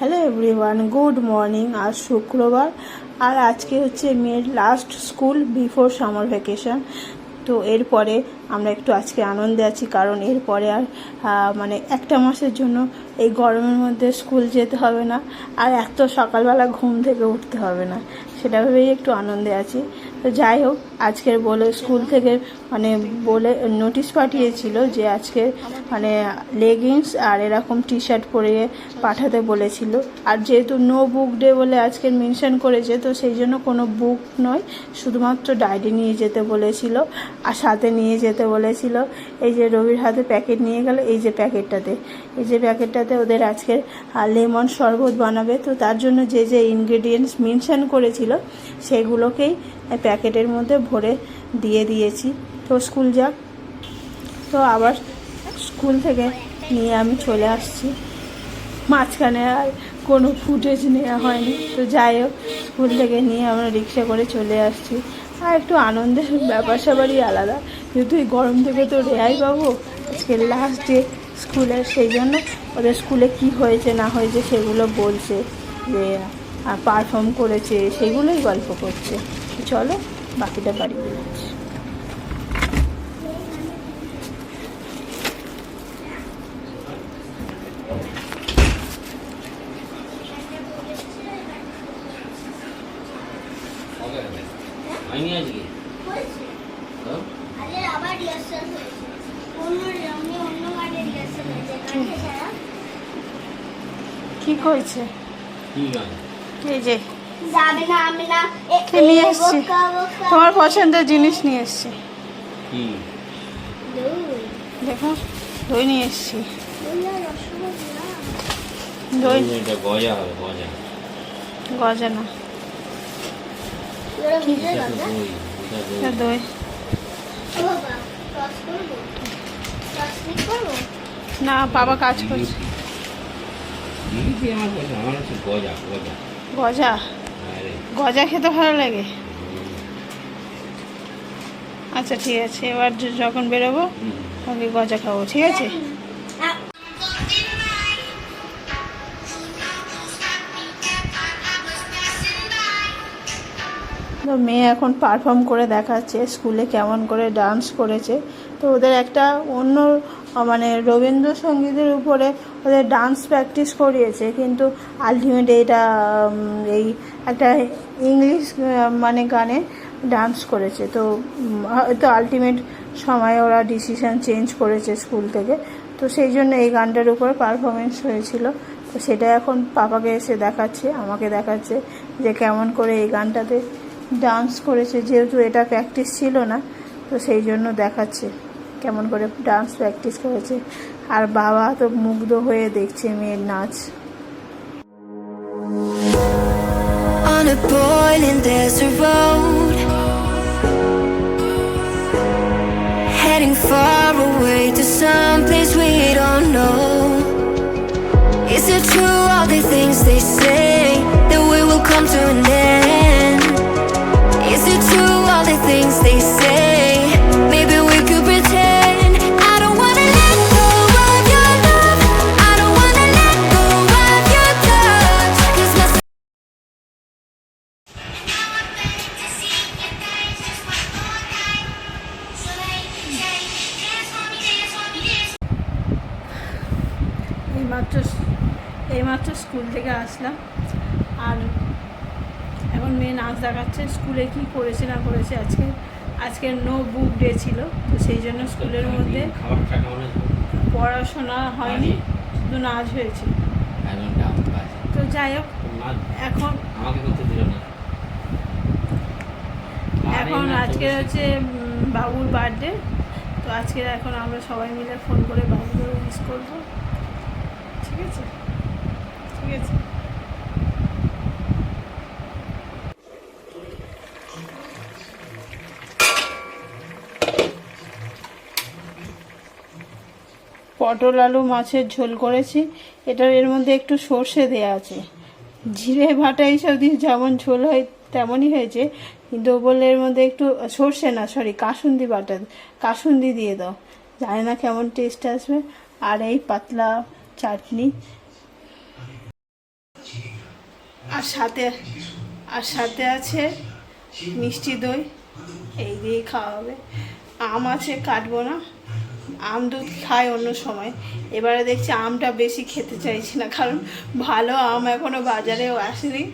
Hello everyone good morning আজ শুক্রবার। আর আজকে হচ্ছে মেয়ের last school before summer vacation তো এরপরে আমরা একটু আজকে আনন্দে আছি, কারণ এরপরে আর মানে একটা মাসের জন্য এই গরমের মধ্যে স্কুল যেতে হবে না। আর এত সকালবেলা ঘুম থেকে উঠতে হবে না। সেটা ভেবেই একটু আনন্দে আছি। তো যাই হোক, আজকের বলে স্কুল থেকে মানে বলে নোটিশ পাঠিয়েছিল যে আজকে মানে লেগিংস আর এরকম টি শার্ট পরে পাঠাতে বলেছিল। আর যেহেতু নো বুক ডে বলে আজকের মেনশন করেছে, তো সেই জন্য কোনো বুক নয়, শুধুমাত্র ডায়েরি নিয়ে যেতে বলেছিল আর সাথে নিয়ে যেতে বলেছিল। এই যে রবির হাতে প্যাকেট নিয়ে গেল, এই যে প্যাকেটটাতে এই যে প্যাকেটটাতে ওদের আজকের লেমন শরবত বানাবে। তো তার জন্য যে যে ইনগ্রেডিয়েন্টস মেনশন করেছিল, সেগুলোকেই প্যাকেটের মধ্যে ভরে দিয়ে দিয়েছি। তো স্কুল যাক। তো আবার স্কুল থেকে নিয়ে আমি চলে আসছি। মাঝখানে আর কোনো ফুটেজ নেওয়া হয়নি। তো যাই হোক, স্কুল থেকে নিয়ে আমরা রিক্সা করে চলে আসছি। আর একটু আনন্দের ব্যাপার স্যাপারই আলাদা। যেহেতু এই গরম থেকে তো রেহাই পাবো, আজকে লাস্ট ডে স্কুলের সেই জন্য ওদের স্কুলে কি হয়েছে, না হয়েছে সেগুলো বলছে যে পারফর্ম করেছে, সেগুলোই গল্প করছে। চলো বাকিটা বাড়ি বেরোচ্ছি হয়নি আজকে তো আরে আবার হয়েছে আমি যাবে না আমি না এ- নিয়ে এসছি? তোমার পছন্দের জিনিস নিয়ে এসছি। কি? দই। দেখো দই নিয়ে এসছি। দই গজা হবে গজা। গজা না। দই? না বাবা কাজ করছে। গজা। গজা? গজা খেতে ভালো লাগে? আচ্ছা ঠিক আছে এবার যখন বেরোবো। ওকে গজা খাব ঠিক আছে? তো মেয়ে এখন পারফর্ম করে দেখাচ্ছে স্কুলে কেমন করে ডান্স করেছে। তো ওদের একটা অন্য মানে রবীন্দ্রসঙ্গীতের উপরে ওদের ডান্স প্র্যাকটিস করিয়েছে, কিন্তু আলটিমেট এটা এই একটা ইংলিশ মানে গানে ডান্স করেছে। তো হয়তো আলটিমেট সময় ওরা ডিসিশন চেঞ্জ করেছে স্কুল থেকে। তো সেই জন্য এই গানটার উপর পারফরমেন্স হয়েছিল। তো সেটা এখন পাপাকে এসে দেখাচ্ছে, আমাকে দেখাচ্ছে যে কেমন করে এই গানটাতে ডান্স করেছে। যেহেতু এটা প্র্যাকটিস ছিল না, তো সেই জন্য দেখাচ্ছে। কেমন করে ডান্স প্র্যাকটিস করেছে আর বাবা তো মুগ্ধ হয়ে দেখছে মেয়ের নাচ on a away to. Is it true all the things they say এইমাত্র স্কুল থেকে আসলাম। আর এখন মেয়ে নাচ দেখাচ্ছে স্কুলে কি করেছে না করেছে আজকে। আজকে নো বুক ডে ছিল তো সেই জন্য স্কুলের মধ্যে পড়াশোনা হয়নি শুধু নাচ হয়েছে। তো যাই হোক এখন এখন আজকে হচ্ছে বাবুর বার্থডে তো আজকে এখন আমরা সবাই মিলে ফোন করে বাবুকে মিস করব। পটল, আলু, মাছের ঝোল করেছি। এটার এর মধ্যে একটু সর্ষে দেওয়া আছে। জিরে ভাটা এইসব দিয়ে যেমন ঝোল হয়, তেমনই হয়েছে। কিন্তু ও বললে এর মধ্যে একটু সর্ষে না সরি কাসুন্দি বাটা, কাসুন্দি দিয়ে দাও। জানি না কেমন টেস্ট আসবে। আর এই পাতলা চাটনি। আর সাথে আর সাথে আছে মিষ্টি দই। এই দিয়ে খাওয়া হবে। আম আছে, কাটবো না। আম দুধ খাই অন্য সময়। এবারে দেখছি আমটা বেশি খেতে চাইছি না, কারণ ভালো আম এখনও বাজারেও আসেনি।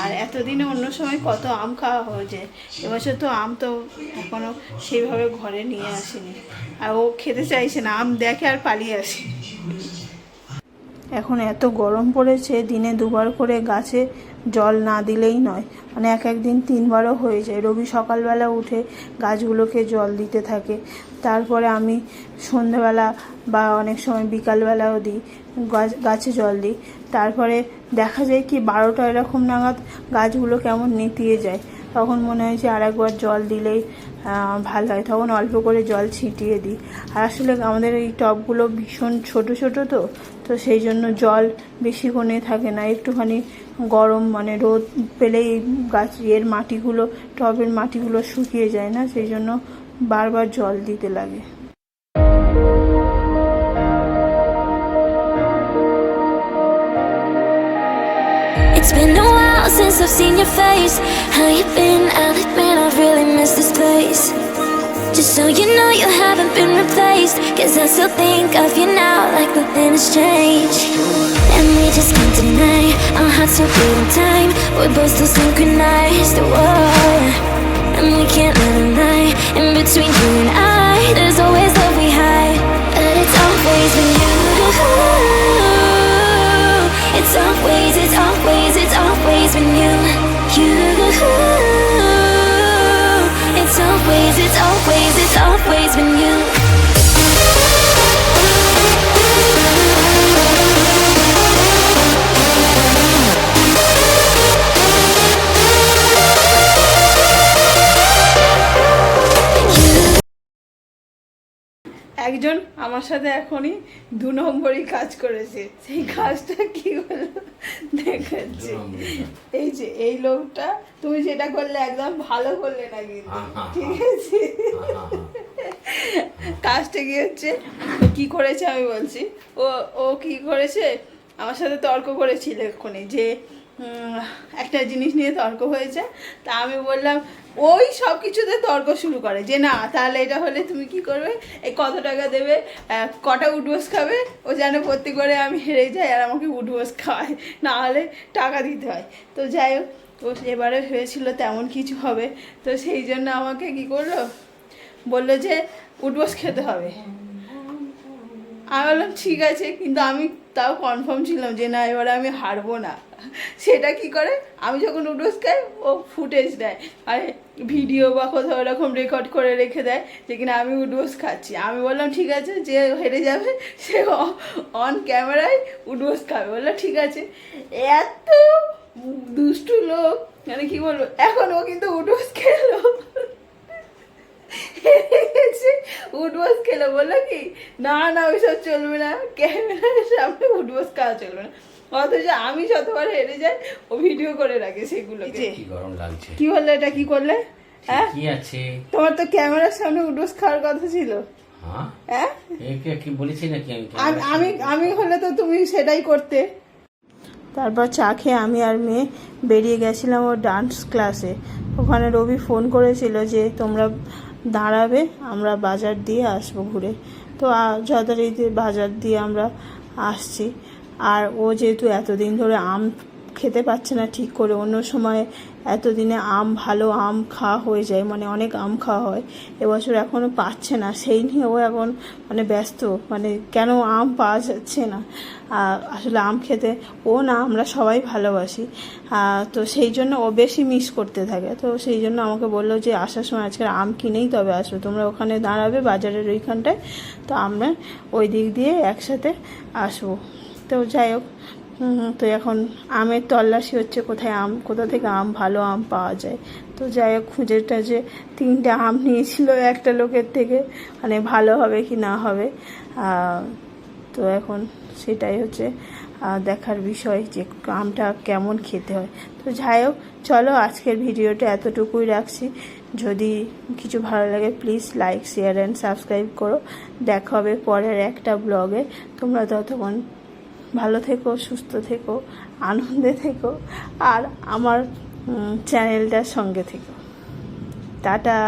আর এতদিনে অন্য সময় কত আম খাওয়া হয়েছে। এবছর তো আম তো এখনও সেইভাবে ঘরে নিয়ে আসেনি। আর ও খেতে চাইছে না, আম দেখে আর পালিয়ে আসে। এখন এত গরম পড়েছে, দিনে দুবার করে গাছে জল না দিলেই নয়। মানে এক একদিন তিনবারও হয়ে যায়। রবি সকালবেলা উঠে গাছগুলোকে জল দিতে থাকে। তারপরে আমি সন্ধ্যেবেলা বা অনেক সময় বিকালবেলাও দিই, গাছ, গাছে জল দিই। তারপরে দেখা যায় কি বারোটা এরকম নাগাদ গাছগুলো কেমন নিতিয়ে যায়। তখন মনে হয় যে আর একবার জল দিলেই ভালো হয়। তখন অল্প করে জল ছিটিয়ে দিই। আর আসলে আমাদের এই টবগুলো ভীষণ ছোট ছোট তো তো সেই জন্য জল বেশিক্ষণে থাকে না। একটুখানি গরম মানে রোদ পেলেই গাছ, এর মাটিগুলো, টবের মাটিগুলো শুকিয়ে যায় না, সেই জন্য বারবার জল দিতে লাগে। Since I've seen your face. How you been? I'll admit I've really missed this place. Just so you know, you haven't been replaced. Cause I still think of you now like nothing has changed. And we just can't deny our hearts are beating time. We're both still synchronized. Whoa. And we can't let a lie. In between you and I, there's always when you. একজন আমার সাথে এখনই দু নম্বরই কাজ করেছে। সেই কাজটা কি হলো? দেখাচ্ছি। এই যে এই লোকটা তুমি যেটা করলে একদম ভালো করলে না কিন্তু ঠিক আছে? কাজটা কি হচ্ছে? কি করেছে আমি বলছি। ও ও কি করেছে? আমার সাথে তর্ক করেছিল এক্ষুনি যে একটা জিনিস নিয়ে তর্ক হয়েছে। তা আমি বললাম ওই সব কিছুতে তর্ক শুরু করে যে না, তাহলে এটা হলে তুমি কি করবে? এই কত টাকা দেবে? কটা উঠবোস খাবে? ও যেন প্রত্যেকবারে আমি হেরে যাই আর আমাকে উঠবোস খাওয়ায়। না হলে টাকা দিতে হয়। তো যাই হোক, তো এবারে হয়েছিল তেমন কিছু হবে। তো সেই জন্য আমাকে কি করল? বলল যে উঠবোস খেতে হবে। আমি বললাম, ঠিক আছে। কিন্তু আমি তাও কনফার্ম ছিলাম যে না, এবারে আমি হারবো না। সেটা কি করে? আমি যখন উডোস খাই, ও ফুটেজ দেয়। আর ভিডিও বা কোথাও এরকম রেকর্ড করে রেখে দেয় যে কিনা আমি উডোস খাচ্ছি। আমি বললাম, ঠিক আছে, যে হেরে যাবে, সে অন ক্যামেরায় উডোস খাবে। বলল ঠিক আছে। এত দুষ্টু লোক মানে কি বলব, এখন ও কিন্তু উডোস খেলো। গেছে খেলো। বলল কি, না না, ওইসব চলবে না, ক্যামেরার সামনে উঠবোস খাওয়া চলবে না। অথচ আমি যতবার হেরে যাই ও ভিডিও করে রাখে সেগুলোকে। কি গরম লাগছে। কি বললে এটা? কি করলে? হ্যাঁ? কি আছে? তোমার তো ক্যামেরার সামনে উঠবোস খাওয়ার কথা ছিল। হ্যাঁ? হ্যাঁ? কি বলেছি নাকি আমি আমি আমি হলে তো তুমি সেটাই করতে। তারপর চা খেয়ে আমি আর মেয়ে বেরিয়ে গেছিলাম ওর ডান্স ক্লাসে ওখানে রবি ফোন করেছিল যে তোমরা দাঁড়াবে আমরা বাজার দিয়ে আসব ঘুরে। তো যথারীতি বাজার দিয়ে আমরা আসছি। আর ও যেহেতু এতদিন ধরে আম খেতে পাচ্ছে না ঠিক করে, অন্য সময় এতদিনে আম, ভালো আম খাওয়া হয়ে যায় মানে অনেক আম খাওয়া হয়, এবছর এখনও পাচ্ছে না। সেই নিয়ে ও এখন মানে ব্যস্ত মানে কেন আম পাওয়া যাচ্ছে না? আসলে আম খেতে ও না, আমরা সবাই ভালোবাসি। তো সেই জন্য ও বেশি মিস করতে থাকে। তো সেই জন্য আমাকে বলল যে, আসার সময় আজকে আম কিনেই তবে আসব, তোমরা ওখানে দাঁড়াবে বাজারের ওইখানটায়, তো আমরা ওই দিক দিয়ে একসাথে আসব। তো যাই হোক তো এখন আমের তল্লাশি হচ্ছে কোথায় আম, কোথা থেকে আম, ভালো আম পাওয়া যায়। তো যাই হোক, খুঁজে টাজে তিনটে আম নিয়েছিল একটা লোকের থেকে মানে ভালো হবে কি না হবে। তো এখন সেটাই হচ্ছে দেখার বিষয় যে আমটা কেমন খেতে হয়। তো যাই হোক, চলো আজকের ভিডিওটা এতটুকুই রাখছি। যদি কিছু ভালো লাগে please like share and subscribe করো। দেখা হবে পরের একটা ব্লগে তোমরা ততক্ষণ ভালো থেকো সুস্থ থেকো আনন্দে থেকো আর আমার চ্যানেলটার সঙ্গে থেকো। টাটা।